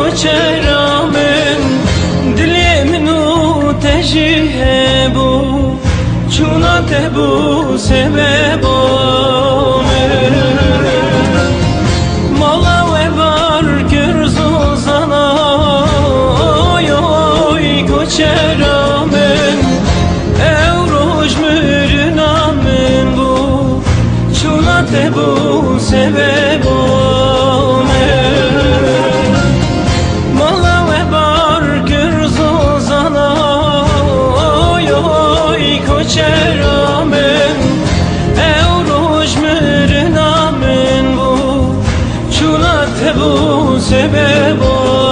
koçeramın Dilim nu tecihe bu. Çuna te bu sebeb Mala ve var gürzü zana Oy oy bu. Çuna te bu چرامن او روش مرنامن بو چونت بو سببو